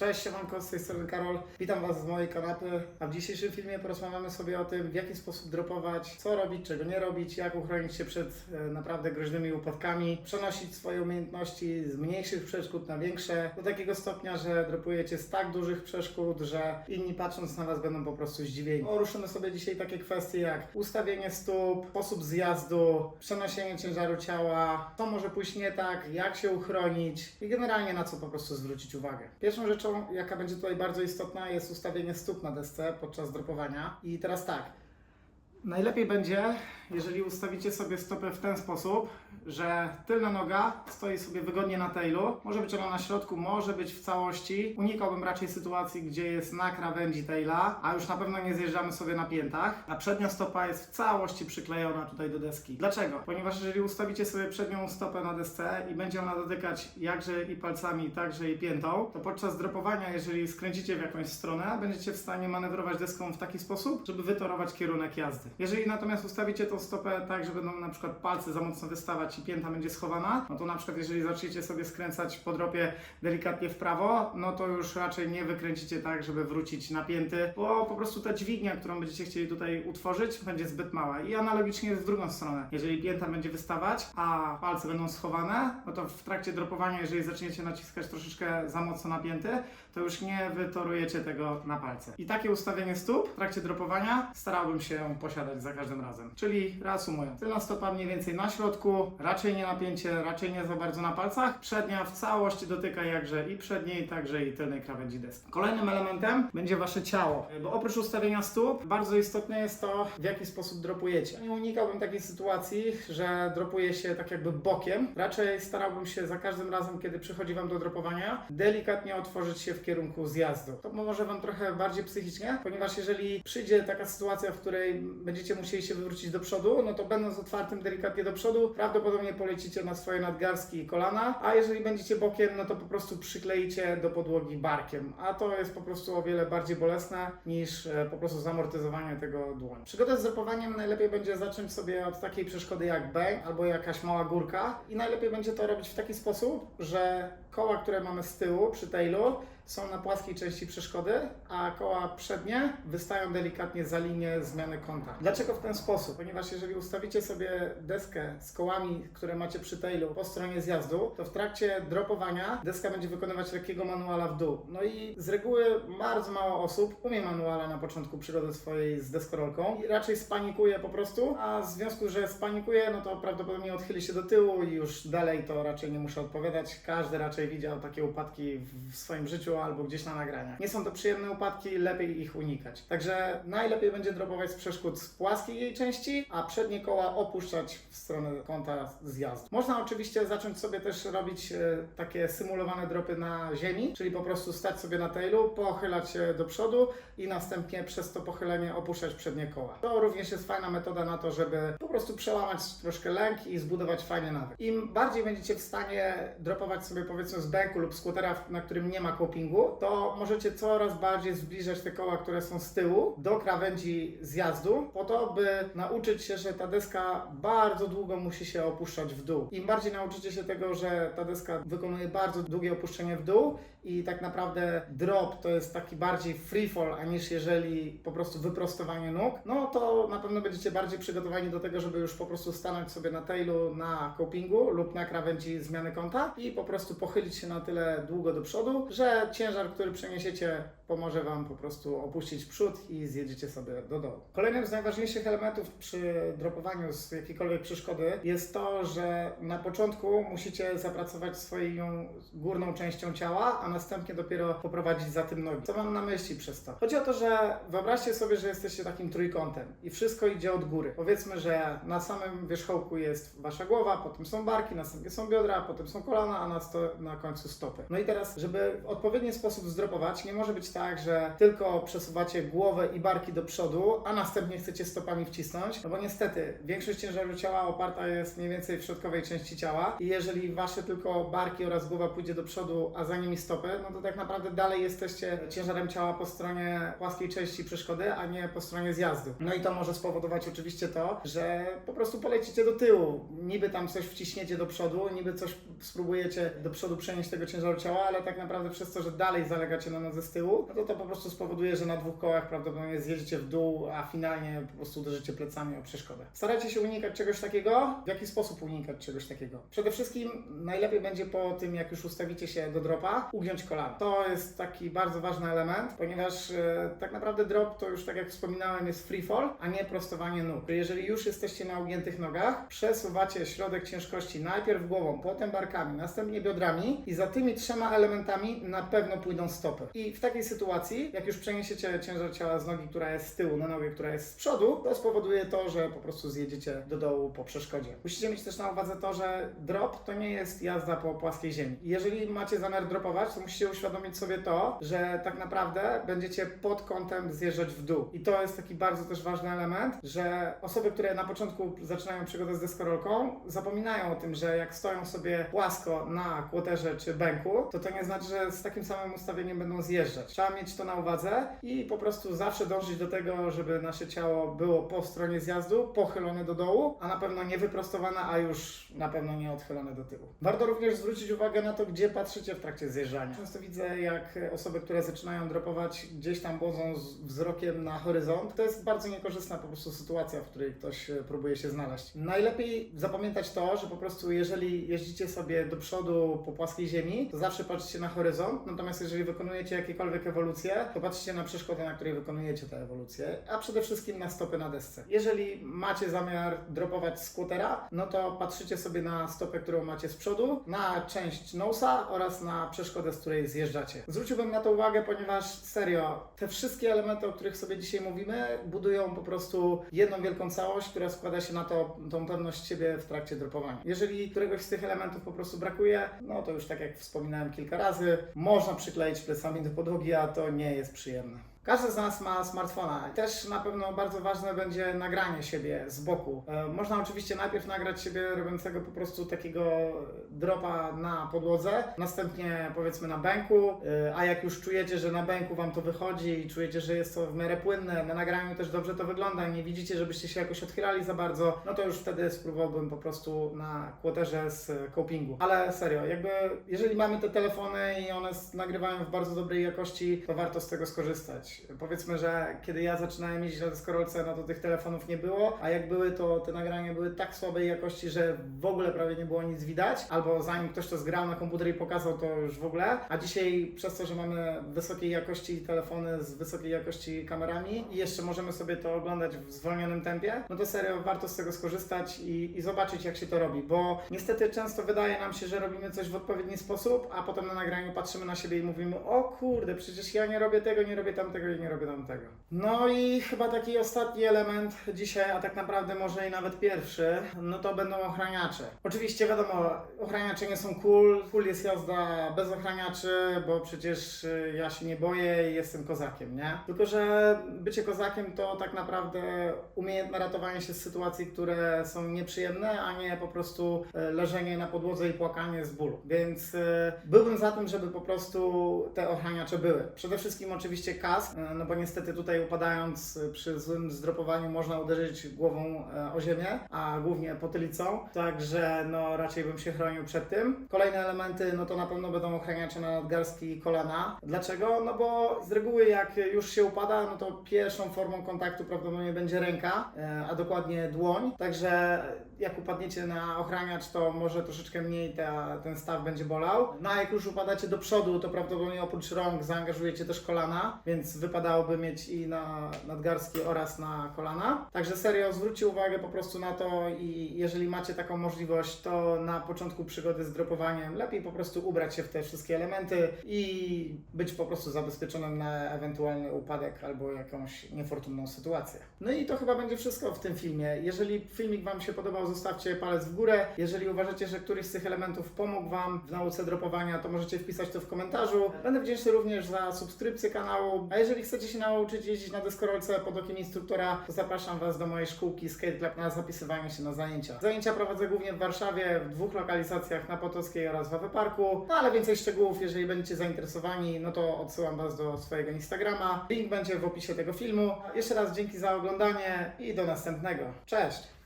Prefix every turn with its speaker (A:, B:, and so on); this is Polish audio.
A: Cześć, siemanko, z tej strony Karol. Witam Was z mojej kanapy, a w dzisiejszym filmie porozmawiamy sobie o tym, w jaki sposób dropować, co robić, czego nie robić, jak uchronić się przed e, naprawdę groźnymi upadkami, przenosić swoje umiejętności z mniejszych przeszkód na większe, do takiego stopnia, że dropujecie z tak dużych przeszkód, że inni patrząc na Was będą po prostu zdziwieni. Poruszymy sobie dzisiaj takie kwestie jak ustawienie stóp, sposób zjazdu, przenoszenie ciężaru ciała, co może pójść nie tak, jak się uchronić i generalnie na co po prostu zwrócić uwagę. Pierwszą rzeczą, jaka będzie tutaj bardzo istotna, jest ustawienie stóp na desce podczas dropowania. I teraz tak, najlepiej będzie, jeżeli ustawicie sobie stopę w ten sposób, że tylna noga stoi sobie wygodnie na tailu, może być ona na środku, może być w całości. Unikałbym raczej sytuacji, gdzie jest na krawędzi taila, a już na pewno nie zjeżdżamy sobie na piętach, a przednia stopa jest w całości przyklejona tutaj do deski. Dlaczego? Ponieważ jeżeli ustawicie sobie przednią stopę na desce i będzie ona dotykać jakże i palcami, także i piętą, to podczas dropowania, jeżeli skręcicie w jakąś stronę, będziecie w stanie manewrować deską w taki sposób, żeby wytorować kierunek jazdy. Jeżeli natomiast ustawicie tą stopę tak, że będą na przykład palce za mocno wystawać i pięta będzie schowana, no to na przykład jeżeli zaczniecie sobie skręcać po dropie delikatnie w prawo, no to już raczej nie wykręcicie tak, żeby wrócić na pięty, bo po prostu ta dźwignia, którą będziecie chcieli tutaj utworzyć, będzie zbyt mała. I analogicznie w drugą stronę. Jeżeli pięta będzie wystawać, a palce będą schowane, no to w trakcie dropowania, jeżeli zaczniecie naciskać troszeczkę za mocno na pięty, to już nie wytorujecie tego na palce. I takie ustawienie stóp w trakcie dropowania starałbym się posiadać za każdym razem. Czyli reasumując, tylna stopa mniej więcej na środku, raczej nie napięcie, raczej nie za bardzo na palcach. Przednia w całości dotyka jakże i przedniej, także i tylnej krawędzi deski. Kolejnym elementem będzie wasze ciało, bo oprócz ustawienia stóp, bardzo istotne jest to, w jaki sposób dropujecie. Nie unikałbym takiej sytuacji, że dropuje się tak jakby bokiem. Raczej starałbym się za każdym razem, kiedy przychodzi wam do dropowania, delikatnie otworzyć się w kierunku zjazdu. To pomoże wam trochę bardziej psychicznie, ponieważ jeżeli przyjdzie taka sytuacja, w której będziecie musieli się wywrócić do przodu, no to będąc otwartym delikatnie do przodu, prawdopodobnie polecicie na swoje nadgarstki i kolana, a jeżeli będziecie bokiem, no to po prostu przykleicie do podłogi barkiem, a to jest po prostu o wiele bardziej bolesne niż e, po prostu zamortyzowanie tego dłoni. Przygodę z dropowaniem najlepiej będzie zacząć sobie od takiej przeszkody jak bang albo jakaś mała górka i najlepiej będzie to robić w taki sposób, że koła, które mamy z tyłu przy tailu są na płaskiej części przeszkody, a koła przednie wystają delikatnie za linię zmiany kąta. Dlaczego w ten sposób? Ponieważ jeżeli ustawicie sobie deskę z kołami, które macie przy tailu po stronie zjazdu, to w trakcie dropowania deska będzie wykonywać lekkiego manuala w dół. No i z reguły bardzo mało osób umie manuala na początku przygody swojej z deskorolką i raczej spanikuje po prostu, a w związku, że spanikuje, no to prawdopodobnie odchyli się do tyłu i już dalej to raczej nie muszę odpowiadać. Każdy raczej widział takie upadki w swoim życiu albo gdzieś na nagraniach. Nie są to przyjemne upadki, lepiej ich unikać. Także najlepiej będzie dropować z przeszkód z płaskiej jej części, a przednie koła opuszczać w stronę kąta zjazdu. Można oczywiście zacząć sobie też robić e, takie symulowane dropy na ziemi, czyli po prostu stać sobie na tailu, pochylać się do przodu i następnie przez to pochylenie opuszczać przednie koła. To również jest fajna metoda na to, żeby po prostu przełamać troszkę lęk i zbudować fajny nawyk. Im bardziej będziecie w stanie dropować sobie powiedzmy z bęku lub skutera, na którym nie ma to możecie coraz bardziej zbliżać te koła, które są z tyłu do krawędzi zjazdu, po to, by nauczyć się, że ta deska bardzo długo musi się opuszczać w dół. Im bardziej nauczycie się tego, że ta deska wykonuje bardzo długie opuszczenie w dół i tak naprawdę drop to jest taki bardziej free fall, aniż jeżeli po prostu wyprostowanie nóg, no to na pewno będziecie bardziej przygotowani do tego, żeby już po prostu stanąć sobie na tailu na copingu lub na krawędzi zmiany kąta i po prostu pochylić się na tyle długo do przodu, że ciężar, który przeniesiecie, pomoże Wam po prostu opuścić przód i zjedziecie sobie do dołu. Kolejnym z najważniejszych elementów przy dropowaniu z jakiejkolwiek przeszkody jest to, że na początku musicie zapracować swoją górną częścią ciała, a następnie dopiero poprowadzić za tym nogi. Co mam na myśli przez to? Chodzi o to, że wyobraźcie sobie, że jesteście takim trójkątem i wszystko idzie od góry. Powiedzmy, że na samym wierzchołku jest Wasza głowa, potem są barki, następnie są biodra, potem są kolana, a na, na końcu stopy. No i teraz, żeby w odpowiedni sposób zdropować, nie może być tak, że tylko przesuwacie głowę i barki do przodu, a następnie chcecie stopami wcisnąć, no bo niestety większość ciężaru ciała oparta jest mniej więcej w środkowej części ciała i jeżeli wasze tylko barki oraz głowa pójdzie do przodu, a za nimi stopy, no to tak naprawdę dalej jesteście ciężarem ciała po stronie płaskiej części przeszkody, a nie po stronie zjazdu. No i to może spowodować oczywiście to, że po prostu polecicie do tyłu. Niby tam coś wciśniecie do przodu, niby coś spróbujecie do przodu przenieść tego ciężaru ciała, ale tak naprawdę przez to, że dalej zalegacie na nodze z tyłu, no to to po prostu spowoduje, że na dwóch kołach prawdopodobnie zjedziecie w dół, a finalnie po prostu uderzycie plecami o przeszkodę. Starajcie się unikać czegoś takiego. W jaki sposób unikać czegoś takiego? Przede wszystkim najlepiej będzie po tym, jak już ustawicie się do dropa, ugiąć kolana. To jest taki bardzo ważny element, ponieważ e, tak naprawdę drop to już tak jak wspominałem jest free fall, a nie prostowanie nóg. Jeżeli już jesteście na ugiętych nogach, przesuwacie środek ciężkości najpierw głową, potem barkami, następnie biodrami i za tymi trzema elementami na pewno pójdą stopy. I w takiej sytuacji, jak już przeniesiecie ciężar ciała z nogi, która jest z tyłu, na nogę, która jest z przodu, to spowoduje to, że po prostu zjedziecie do dołu po przeszkodzie. Musicie mieć też na uwadze to, że drop to nie jest jazda po płaskiej ziemi. Jeżeli macie zamiar dropować, to musicie uświadomić sobie to, że tak naprawdę będziecie pod kątem zjeżdżać w dół. I to jest taki bardzo też ważny element, że osoby, które na początku zaczynają przygodę z deskorolką, zapominają o tym, że jak stoją sobie płasko na kłoterze czy bęku, to to nie znaczy, że z takim samym ustawieniem będą zjeżdżać. Trzeba mieć to na uwadze i po prostu zawsze dążyć do tego, żeby nasze ciało było po stronie zjazdu, pochylone do dołu, a na pewno nie wyprostowane, a już na pewno nie odchylone do tyłu. Warto również zwrócić uwagę na to, gdzie patrzycie w trakcie zjeżdżania. Często widzę, jak osoby, które zaczynają dropować, gdzieś tam błodzą z wzrokiem na horyzont. To jest bardzo niekorzystna po prostu sytuacja, w której ktoś e, próbuje się znaleźć. Najlepiej zapamiętać to, że po prostu jeżeli jeździcie sobie do przodu po płaskiej ziemi, to zawsze patrzycie na horyzont, natomiast jeżeli wykonujecie jakiekolwiek ewolucje, to patrzycie na przeszkodę, na której wykonujecie tę ewolucję, a przede wszystkim na stopy na desce. Jeżeli macie zamiar dropować z quartera, no to patrzycie sobie na stopę, którą macie z przodu, na część nosa oraz na przeszkodę, z której zjeżdżacie. Zwróciłbym na to uwagę, ponieważ serio, te wszystkie elementy, o których sobie dzisiaj mówimy, budują po prostu jedną wielką całość, która składa się na to, tą pewność siebie w trakcie dropowania. Jeżeli któregoś z tych elementów po prostu brakuje, no to już tak jak wspominałem kilka razy, można przykleić plecami do podłogi, a to nie jest przyjemne. Każdy z nas ma smartfona też na pewno bardzo ważne będzie nagranie siebie z boku. E, Można oczywiście najpierw nagrać siebie robiącego po prostu takiego dropa na podłodze, następnie powiedzmy na bęku, e, a jak już czujecie, że na bęku Wam to wychodzi i czujecie, że jest to w miarę płynne, na nagraniu też dobrze to wygląda, nie widzicie, żebyście się jakoś odchylali za bardzo, no to już wtedy spróbowałbym po prostu na kłoterze z copingu. Ale serio, jakby jeżeli mamy te telefony i one nagrywają w bardzo dobrej jakości, to warto z tego skorzystać. Powiedzmy, że kiedy ja zaczynałem jeździć na deskorolce, no to tych telefonów nie było, a jak były, to te nagrania były tak słabej jakości, że w ogóle prawie nie było nic widać, albo zanim ktoś to zgrał na komputer i pokazał, to już w ogóle, a dzisiaj przez to, że mamy wysokiej jakości telefony z wysokiej jakości kamerami i jeszcze możemy sobie to oglądać w zwolnionym tempie, no to serio warto z tego skorzystać i, i zobaczyć jak się to robi, bo niestety często wydaje nam się, że robimy coś w odpowiedni sposób, a potem na nagraniu patrzymy na siebie i mówimy, o kurde, przecież ja nie robię tego, nie robię tamtego i nie robię tamtego. No i chyba taki ostatni element dzisiaj, a tak naprawdę może i nawet pierwszy, no to będą ochraniacze. Oczywiście wiadomo, ochraniacze nie są cool, cool jest jazda bez ochraniaczy, bo przecież y, ja się nie boję i jestem kozakiem, nie? Tylko, że bycie kozakiem to tak naprawdę umiejętne ratowanie się z sytuacji, które są nieprzyjemne, a nie po prostu e, leżenie na podłodze i płakanie z bólu. Więc e, byłbym za tym, żeby po prostu te ochraniacze były. Przede wszystkim oczywiście kask, e, no bo niestety tutaj upadając e, przy złym zdropowaniu można uderzyć głową e, o ziemię, a głównie potylicą, także no raczej bym się chronił przed tym. Kolejne elementy, no to na pewno będą ochraniacze na nadgarstki i kolana. Dlaczego? No bo z reguły jak już się upada, no to pierwszą formą kontaktu prawdopodobnie będzie ręka, a dokładnie dłoń, także jak upadniecie na ochraniacz, to może troszeczkę mniej ta, ten staw będzie bolał. No a jak już upadacie do przodu, to prawdopodobnie oprócz rąk zaangażujecie też kolana, więc wypadałoby mieć i na nadgarstki oraz na kolana. Także serio, zwróćcie uwagę po prostu na to i jeżeli macie taką możliwość, to na początku przygody z dropowaniem lepiej po prostu ubrać się w te wszystkie elementy i być po prostu zabezpieczonym na ewentualny upadek albo jakąś niefortunną sytuację. No i to chyba będzie wszystko w tym filmie. Jeżeli filmik Wam się podobał, zostawcie palec w górę. Jeżeli uważacie, że któryś z tych elementów pomógł Wam w nauce dropowania, to możecie wpisać to w komentarzu. Będę wdzięczny również za subskrypcję kanału. A jeżeli chcecie się nauczyć jeździć na deskorolce pod okiem instruktora, to zapraszam Was do mojej szkółki Skate Club na zapisywanie się na zajęcia. Zajęcia prowadzę głównie w Warszawie, w dwóch lokalizacjach na Potockiej oraz w Parku. No ale więcej szczegółów, jeżeli będziecie zainteresowani, no to odsyłam Was do swojego Instagrama. Link będzie w opisie tego filmu. Jeszcze raz dzięki za oglądanie i do następnego. Cześć!